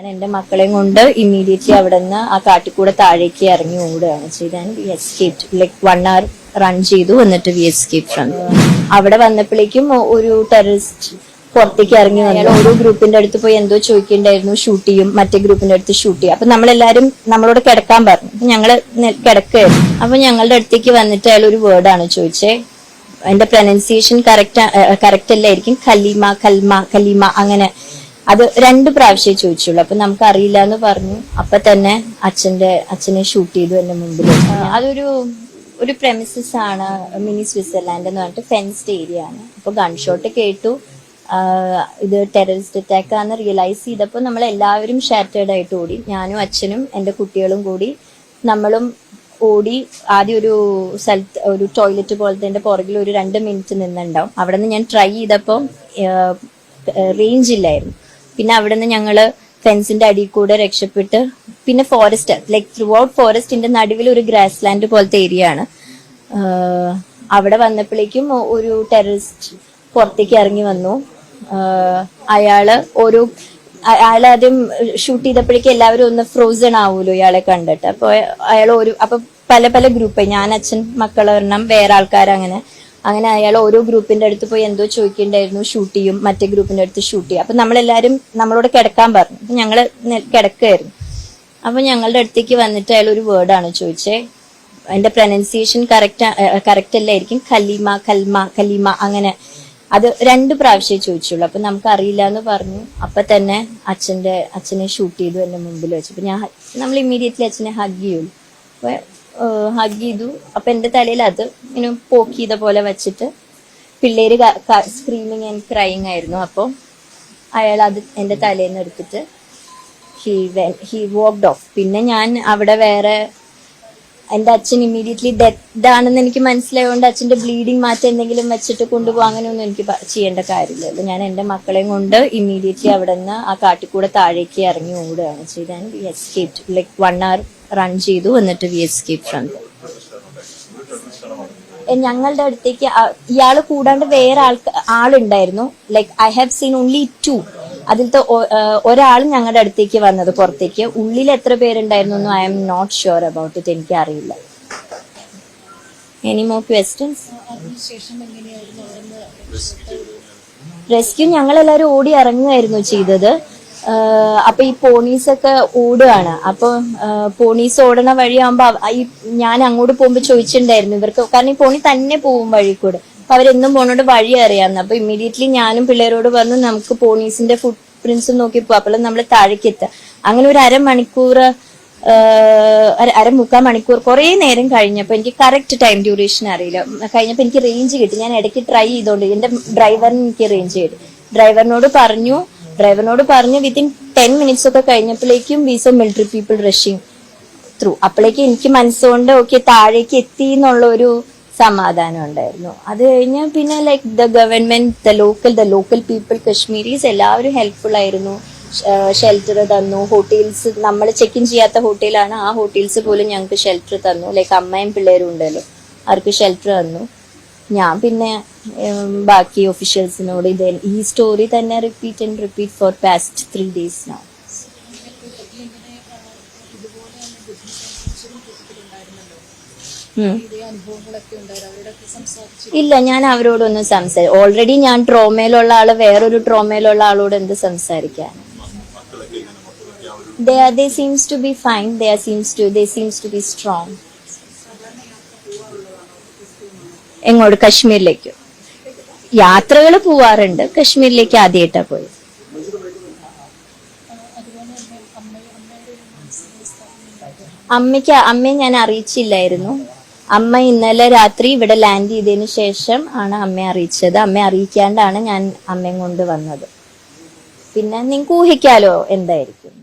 ഞാൻ എന്റെ മക്കളെയും കൊണ്ട് ഇമ്മീഡിയറ്റ്ലി അവിടെ നിന്ന് ആ കാട്ടിക്കൂടെ താഴേക്ക് ഇറങ്ങി ഓടുകയാണ് ചെയ്താണ് we escape like one hour run ചെയ്തു എന്നിട്ട് വി എസ്കേപ്പ് ഫ്രം അവിടെ വന്നപ്പോഴേക്കും ഒരു ടെററിസ്റ്റ് പുറത്തേക്ക് ഇറങ്ങി വന്നു. ഓരോ ഗ്രൂപ്പിന്റെ അടുത്ത് പോയി എന്തോ ചോദിക്കണ്ടായിരുന്നു ഷൂട്ട് ചെയ്യും മറ്റേ ഗ്രൂപ്പിന്റെ അടുത്ത് ഷൂട്ട് ചെയ്യും. അപ്പൊ നമ്മളെല്ലാരും നമ്മളോട് കിടക്കാൻ പറഞ്ഞു. അപ്പൊ ഞങ്ങൾ കിടക്കായിരുന്നു കിടക്കുകയായിരുന്നു അപ്പൊ ഞങ്ങളുടെ അടുത്തേക്ക് വന്നിട്ട് അയാൾ ഒരു വേർഡാണ് ചോദിച്ചേ. എന്റെ പ്രൊനൗൺസിയേഷൻ കറക്റ്റ് കറക്റ്റ് അല്ലായിരിക്കും. ഖലീമ കൽമ കലീമ അങ്ങനെ. അത് രണ്ട് പ്രാവശ്യമേ ചോദിച്ചുള്ളൂ. അപ്പൊ നമുക്ക് അറിയില്ല എന്ന് പറഞ്ഞു. അപ്പൊ തന്നെ അച്ഛന്റെ അച്ഛനെ ഷൂട്ട് ചെയ്തു എന്റെ മുമ്പിൽ അതൊരു ഒരു പ്രെമിസസ് ആണ് മിനി സ്വിറ്റ്സർലാൻഡ് എന്ന് പറഞ്ഞിട്ട് ഫെൻസ്ഡ് ഏരിയ ആണ്. അപ്പൊ ഗൺഷോട്ട് കേട്ടു. ഇത് ടെററിസ്റ്റ് അറ്റാക്ക് ആണെന്ന് റിയലൈസ് ചെയ്തപ്പോൾ നമ്മൾ എല്ലാവരും ഷാറ്റേഡ് ആയിട്ട് ഓടി. ഞാനും അച്ഛനും എന്റെ കുട്ടികളും കൂടി നമ്മളും ഓടി. ആദ്യം ഒരു സ്ഥലത്ത് ഒരു ടോയ്ലറ്റ് പോലത്തെ പുറകിൽ ഒരു രണ്ട് മിനിറ്റ് നിന്നുണ്ടാവും. അവിടെ നിന്ന് ഞാൻ ട്രൈ ചെയ്തപ്പോൾ റേഞ്ച് ഇല്ലായിരുന്നു. പിന്നെ അവിടെ നിന്ന് ഞങ്ങൾ ഫെൻസിന്റെ അടിയിൽ കൂടെ രക്ഷപ്പെട്ട് പിന്നെ ഫോറസ്റ്റ് ലൈക് ത്രൂ ഔട്ട് ഫോറസ്റ്റിന്റെ നടുവിൽ ഒരു ഗ്രാസ് ലാൻഡ് പോലത്തെ ഏരിയ ആണ്. അവിടെ വന്നപ്പോഴേക്കും ഒരു ടെററിസ്റ്റ് പുറത്തേക്ക് ഇറങ്ങി വന്നു. അയാൾ ഒരു അയാൾ ആദ്യം ഷൂട്ട് ചെയ്തപ്പോഴേക്കും എല്ലാവരും ഒന്ന് ഫ്രോസൺ ആവൂലോ ഇയാളെ കണ്ടിട്ട്. അപ്പൊ അയാൾ ഒരു അപ്പൊ പല പല ഗ്രൂപ്പ് ഞാൻ അച്ഛൻ മക്കളൊരെണ്ണം വേറെ ആൾക്കാർ അങ്ങനെ അങ്ങനെ അയാൾ ഓരോ ഗ്രൂപ്പിന്റെ അടുത്ത് പോയി എന്തോ ചോദിക്കണ്ടായിരുന്നു ഷൂട്ട് ചെയ്യും. മറ്റേ ഗ്രൂപ്പിന്റെ അടുത്ത് ഷൂട്ട് ചെയ്യും. അപ്പൊ നമ്മളെല്ലാരും നമ്മളോട് കിടക്കാൻ പറഞ്ഞു. അപ്പൊ ഞങ്ങൾ കിടക്കായിരുന്നു അപ്പൊ ഞങ്ങളുടെ അടുത്തേക്ക് വന്നിട്ട് അയാൾ ഒരു വേർഡാണ് ചോദിച്ചേ. എന്റെ പ്രൊനൗൺസിയേഷൻ കറക്റ്റ് കറക്റ്റ് അല്ലായിരിക്കും. കലീമ കൽമ കലീമ അങ്ങനെ. അത് രണ്ട് പ്രാവശ്യമേ ചോദിച്ചുള്ളൂ. അപ്പൊ നമുക്ക് അറിയില്ല എന്ന് പറഞ്ഞു. അപ്പൊ തന്നെ അച്ഛന്റെ അച്ഛനെ ഷൂട്ട് ചെയ്തു എന്റെ മുമ്പിൽ വെച്ചു. അപ്പൊ ഞാൻ നമ്മൾ ഇമ്മീഡിയറ്റ്ലി അച്ഛനെ ഹഗ് ചെയ്യുള്ളൂ. ഹഗ് ചെയ്തു. അപ്പൊ എന്റെ തലയിൽ അത് ഇങ്ങനെ പോക്ക് ചെയ്ത പോലെ വെച്ചിട്ട് പിള്ളേര് സ്ക്രീമിങ് ആൻഡ് ക്രൈങ് ആയിരുന്നു. അപ്പോൾ അയാൾ അത് എന്റെ തലയിൽ നിന്ന് എടുത്തിട്ട് ഹി ഹി വോക്ക്ഡ് ഓഫ് പിന്നെ ഞാൻ അവിടെ വേറെ എന്റെ അച്ഛൻ ഇമ്മീഡിയറ്റ്ലി ഡെത്ത് ആണെന്ന് എനിക്ക് മനസ്സിലായതുകൊണ്ട് അച്ഛന്റെ ബ്ലീഡിങ് മാറ്റം എന്തെങ്കിലും വെച്ചിട്ട് കൊണ്ടുപോകാം അങ്ങനെയൊന്നും എനിക്ക് ചെയ്യേണ്ട കാര്യമില്ലല്ലോ ഞാൻ എന്റെ മക്കളെയും കൊണ്ട് ഇമ്മീഡിയറ്റ്ലി അവിടെ നിന്ന് ആ കാട്ടിക്കൂടെ താഴേക്ക് ഇറങ്ങി ഓടുകയാണ് ചെയ്ത് ലൈക്ക് വൺ അവർ റൺ ചെയ്തു എന്നിട്ട് വി എസ്കേപ്പ് ഫ്രം ഞങ്ങളുടെ അടുത്തേക്ക് ഇയാൾ കൂടാണ്ട് വേറെ ആൾക്ക് ആളുണ്ടായിരുന്നു. Like I have seen only two അതിലത്തെ ഒരാൾ ഞങ്ങളുടെ അടുത്തേക്ക് വന്നത് പുറത്തേക്ക്. ഉള്ളിൽ എത്ര പേരുണ്ടായിരുന്നു എന്നും I'm not sure about it എനിക്ക് അറിയില്ല. എനി മോർ ക്വസ്റ്റ്യൻസ് റെസ്ക്യൂ ഞങ്ങളെല്ലാവരും ഓടി ഇറങ്ങുമായിരുന്നു ചെയ്തത്. അപ്പൊ ഈ പോണീസ് ഒക്കെ ഓടുകയാണ് അപ്പൊ പോണീസ് ഓടണ വഴിയാകുമ്പോ ഈ ഞാൻ അങ്ങോട്ട് പോകുമ്പോ ചോദിച്ചിട്ടുണ്ടായിരുന്നു ഇവർക്ക്. കാരണം ഈ പോണി തന്നെ പോകും വഴി കൂടെ. അപ്പൊ അവരെന്നും പോണോട് വഴി അറിയാന്ന്. അപ്പൊ ഇമ്മീഡിയറ്റ്ലി ഞാനും പിള്ളേരോട് പറഞ്ഞു നമുക്ക് പോണീസിന്റെ ഫുട് പ്രിൻസ് നോക്കി പോവാം. അപ്പോൾ നമ്മൾ താഴേക്ക് അങ്ങനെ ഒരു അരമണിക്കൂർ അരമുക്കാൽ മണിക്കൂർ കുറേ നേരം കഴിഞ്ഞപ്പോൾ എനിക്ക് കറക്റ്റ് ടൈം ഡ്യൂറേഷൻ അറിയില്ല. കഴിഞ്ഞപ്പോൾ എനിക്ക് റേഞ്ച് കിട്ടി. ഞാൻ ഇടയ്ക്ക് ട്രൈ ചെയ്തോണ്ട് എന്റെ ഡ്രൈവറിന് എനിക്ക് റേഞ്ച് കിട്ടി. ഡ്രൈവറിനോട് പറഞ്ഞു ഡ്രൈവറിനോട് പറഞ്ഞു വിത്തിൻ ടെൻ മിനിറ്റ്സ് ഒക്കെ കഴിഞ്ഞപ്പോഴേക്കും we saw military people rushing through അപ്പോഴേക്കും എനിക്ക് മനസ്സുകൊണ്ട് ഓക്കെ താഴേക്ക് എത്തി എന്നുള്ള ഒരു സമാധാനം ഉണ്ടായിരുന്നു. അത് കഴിഞ്ഞ് പിന്നെ like the government the local the local people Kashmiris എല്ലാവരും ഹെൽപ്ഫുൾ ആയിരുന്നു. ഷെൽട്ടർ തന്നു. ഹോട്ടൽസ് നമ്മൾ ചെക്ക് ഇൻ ചെയ്യാത്ത ഹോട്ടലാണ് ആ ഹോട്ടൽസ് പോലും ഞങ്ങൾക്ക് ഷെൽട്ടർ തന്നു. ലൈക്ക് അമ്മയും പിള്ളേരും ഉണ്ടല്ലോ. അവർക്ക് ഷെൽട്ടർ തന്നു. ഞാൻ പിന്നെ ബാക്കി ഒഫീഷ്യൽസിനോട് ഇത് ഈ സ്റ്റോറി തന്നെ repeat and repeat for past three days now ഇല്ല ഞാൻ അവരോടൊന്നും സംസാരിക്കും ഓൾറെഡി ഞാൻ ട്രോമയിലുള്ള ആൾ വേറൊരു ട്രോമയിലുള്ള ആളോട് എന്ത് സംസാരിക്കാൻ? They are they seems to be fine they are seems to they seems to be strong എങ്ങോട്ട്? കശ്മീരിലേക്ക്. യാത്രകൾ പോവാറുണ്ട്. കശ്മീരിലേക്ക് ആദ്യമായിട്ടാ പോയി അമ്മയ്ക്ക് അമ്മയെ ഞാൻ അറിയിച്ചില്ലായിരുന്നു. അമ്മ ഇന്നലെ രാത്രി ഇവിടെ ലാൻഡ് ചെയ്തതിന് ശേഷം ആണ് അമ്മയെ അറിയിച്ചത്. അമ്മയെ അറിയിക്കാണ്ടാണ് ഞാൻ അമ്മയും കൊണ്ട് വന്നത്. പിന്നെ നിങ്ങൾക്ക് ഊഹിക്കാലോ എന്തായിരിക്കും?